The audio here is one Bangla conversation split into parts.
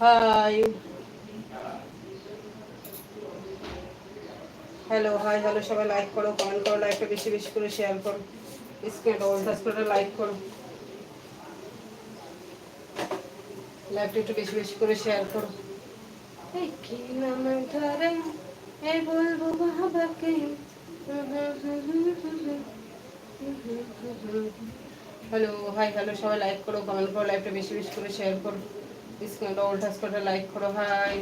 হাই হ্যালো হাই হ্যালো সবাই লাইক করো কমেন্ট করো লাইকটা বেশি বেশি করে শেয়ার করো। স্ক্রিনে ডবল টাচ করে লাইক করো। লাইভটা একটু বেশি বেশি করে শেয়ার করো। এই কি নাম ধরে এই বলব বাবাকে হ্যালো হাই হ্যালো সবাই লাইক করো কমেন্ট করো লাইভটা বেশি বেশি করে শেয়ার করো। স্ক্রিনে ডবল টাচ করে লাইক করো হাই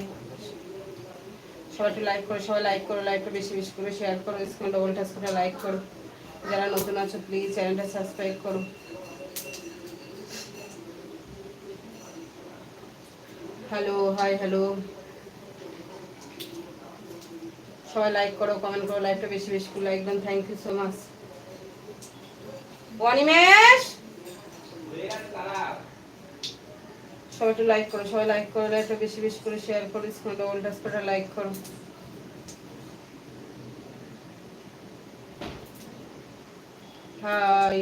সবাই একটু লাইক করো, সবাই লাইক করো লাইকটা বেশি বেশি করে শেয়ার করো, স্ক্রিনে ডবল টাচ করে লাইক করো। যারা নতুন আছো প্লিজ চ্যানেলটা সাবস্ক্রাইব করো। হ্যালো হাই হ্যালো সবাই লাইক করো কমেন্ট করো লাইকটা বেশি বেশি করে like then thank you so much Animesh? সবাই একটু লাইক করো, সবাই লাইক করো লাইকটা বেশি বেশি করে শেয়ার করো স্ক্রিনে ডবল টাচ করে লাইক করো। হাই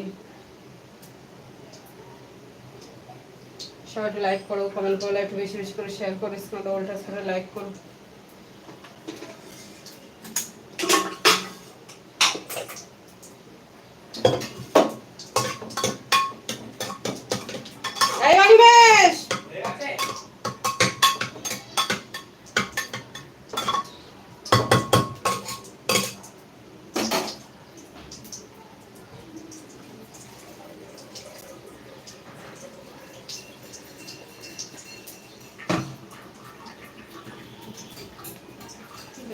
সবাই একটু লাইক করো কমেন্ট করো লাইকটা বেশি বেশি করে শেয়ার করো স্ক্রিনে ডবল টাচ লাইক করো। এই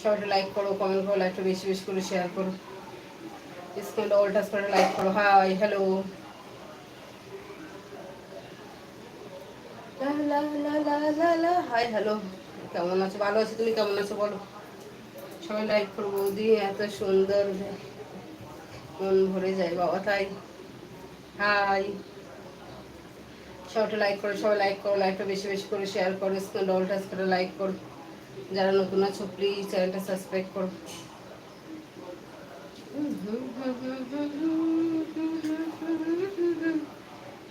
সবাই লাইক করো কমেন্ট করো লাইকটা বেশি বেশি করে শেয়ার করো। স্ক্রিনটা অল টাচ করে লাইক করো হাই হ্যালো হাই হ্যালো কেমন আছো? ভালো আছো? তুমি কেমন আছো? বলো। সবাই লাইক করো, বৌদি, এত সুন্দর মন ভরে যায়, বাবা, তাই। হাই সবাই লাইক করো, সবাই লাইক করো লাইকটা বেশি বেশি করে শেয়ার করো স্ক্রিনটা অল টাচ করে লাইক করো। যারা নতুন আছো প্লিজ চ্যানেলটা সাবস্ক্রাইব করো।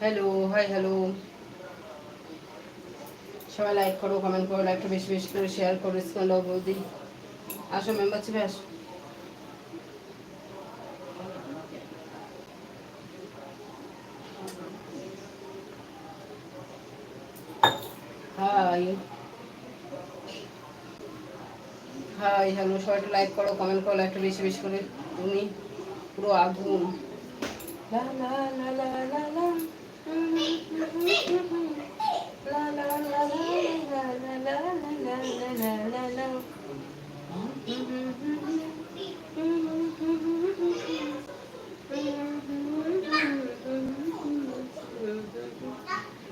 হ্যালো হাই হ্যালো সবাই লাইক করো কমেন্ট করো লাইকটা বেশি বেশি করে শেয়ার করো স্কুল বৌদি। আসো মেম্বারশিপে আসো। হাই হাই হ্যালো সবাই লাইক করো কমেন্ট করো একটা বেশি বেশি করে তুমি পুরো আগুন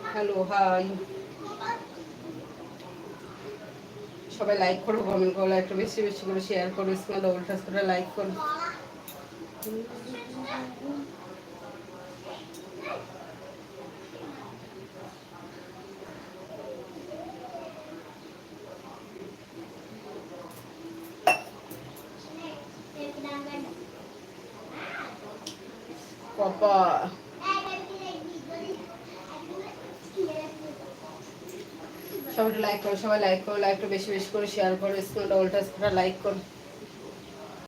হ্যালো হাই সবাই লাইক করো কমেন্ট করো একটু বেশি বেশি করে শেয়ার করো স্ক্রিনে ডবল টাচ করে লাইক করো। পাপা সবাই লাইক করো, সবাই লাইক করো লাইকটা বেশি বেশি করে শেয়ার করো স্কুল টাচ লাইক করো।